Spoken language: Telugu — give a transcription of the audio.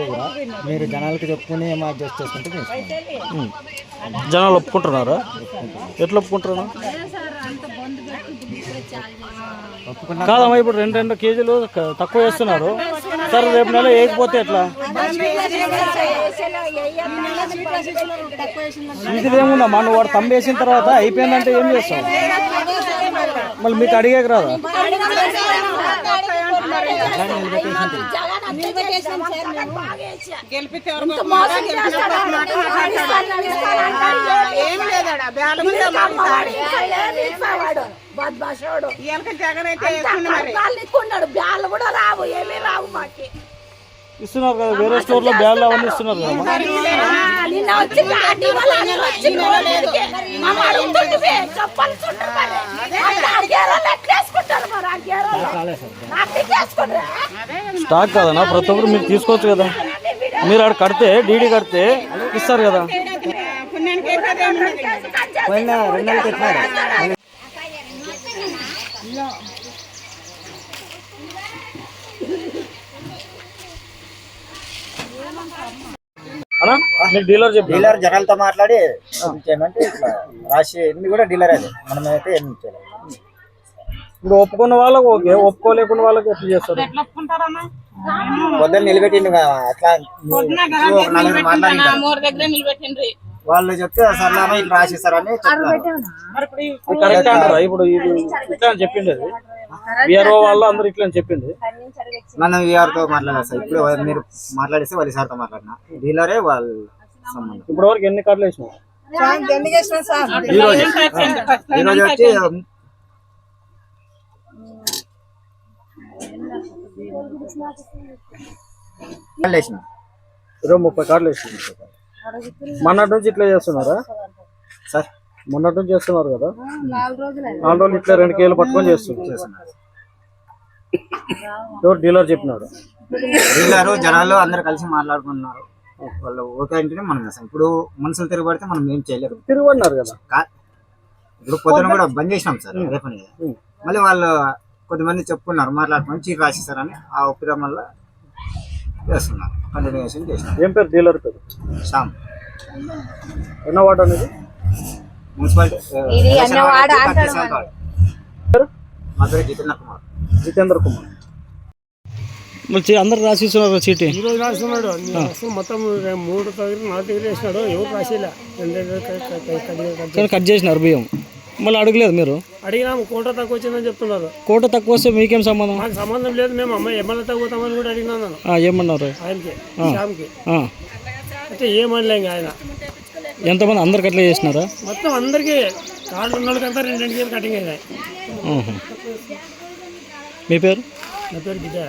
దగ్గర మీరు జనాలకి చెప్పుకుని ఏమో అడ్జస్ట్ చేసుకుంటే. జనాలు ఒప్పుకుంటున్నారా? ఎట్లా ఒప్పుకుంటున్నారు? కాదమ్మా ఇప్పుడు రెండు రెండు కేజీలు తక్కువ వేస్తున్నారు. సరే రేపు నెల వేయకపోతే ఎట్లా? ఇది ఏముందమ్మా? నువ్వు వాడు తమ్మేసిన తర్వాత అయిపోయిందంటే ఏం చేస్తావు? మళ్ళీ మీకు అడిగేకి రాదా? ఏం లేదడా? బద్మాషోడు. జగన్ అయితే బ్యాళ్ళు కూడా రావు ఏమీ రావు మాకి. ఇస్తున్నారు కదా వేరే స్టోర్లో బ్యాగులు అవన్నీ ఇస్తున్నారు కదా. స్టాక్ కాదన్నా ప్రతి ఒక్కరు మీరు తీసుకోవచ్చు కదా. మీరు ఆడ కడితే డీడీ కడితే ఇస్తారు కదా. డీలర్ డీలర్ జనాలతో మాట్లాడి చేయమంటే ఇట్లా రాసి ఎన్ని కూడా డీలర్ అది. మనం అయితే చేయలేదు ఇప్పుడు ఒప్పుకున్న వాళ్ళకి ఓకే ఒప్పుకోలేకున్న వాళ్ళకి ఎట్లా చేస్తారు? పొద్దున్న నిలబెట్టిండు నిలబెట్టిండ్రి. వాళ్ళు చెప్తే ఇట్లా రాసిస్తారని ఇప్పుడు కరెక్ట్ అంటారా? ఇప్పుడు ఇది ఇట్లా అని చెప్పింది అది. బిఆర్ఓ వాళ్ళు అందరూ ఇట్లా అని చెప్పింది మనం వీఆర్తో మాట్లాడాలి సార్. ఇప్పుడు మీరు మాట్లాడిస్తే వాళ్ళు సార్తో మాట్లాడినా. డీలరే వాళ్ళ సంబంధం. ఇప్పటి వరకు ఎన్ని కార్డులు వేసినావు ఈ రోజు. ఈ రోజు వచ్చి వేసిన? ఇరవై ముప్పై కార్డులు వేసింది మొన్నటి నుంచి ఇట్లా చేస్తున్నారా? సార్. మొన్నటి నుంచి చేస్తున్నారు కదా? నాలుగు రోజులు. ఇట్లా రెండు కేలు పట్టుకొని చేస్తున్నారు. ఎవరు డీలర్ చెప్పినాడు డీలరు జనాలు అందరు కలిసి మాట్లాడుకున్నారు వాళ్ళు ఓకే అంటేనే మనం చేస్తాం. ఇప్పుడు మనుషులు తిరగబడితే మనం ఏం చేయలేరు తిరుగున్నారు కదా? ఇప్పుడు పొద్దున కూడా బంద్ చేసినాం సార్ రేపని. మళ్ళీ వాళ్ళు కొద్దిమంది చెప్పుకున్నారు మాట్లాడుకుని చీఫ్ రాసిస్తారని ఆ ఒప్పిడం వల్ల చేస్తున్నారు కంటిన్యూషన్ చేసినాం ఏం పేరు? డీలర్ పేరు? శ్యామ్. ఎన్న వార్డు అనేది మున్సిపాలిటీ. మా పేరు? జితేంద్ర కుమార్. జితేంద్ర కుమార్. మళ్ళీ అందరు రాసిస్తున్నారు చీటీ. ఈ రోజు రాస్తున్నాడు. అసలు మొత్తం మూడు దగ్గర నాలుగు దగ్గర వేసినాడు. ఎవరు రాసేలా? కట్ చేసినారు బియ్యం. మళ్ళీ అడగలేదు మీరు? అడిగినాము కోట తక్కువ వచ్చిందని చెప్తున్నారు. కోట తక్కువ వస్తే మీకేం సంబంధం? మాకు సంబంధం లేదు మేము అమ్మాయి ఎమ్మెల్యే తగ్గుతామని కూడా అడిగినాను ఏమన్నారు? ఆయనకి శ్యామ్కి. అయితే ఏమనలే ఆయన. ఎంతమంది అందరికి అట్లా చేసినారా? మొత్తం అందరికీ కార్డు ఉన్న వాళ్ళకంతా రెండు రెండు కేజీలు కటింగ్ అయినాయి. మీ పేరు? నా పేరు విజయ.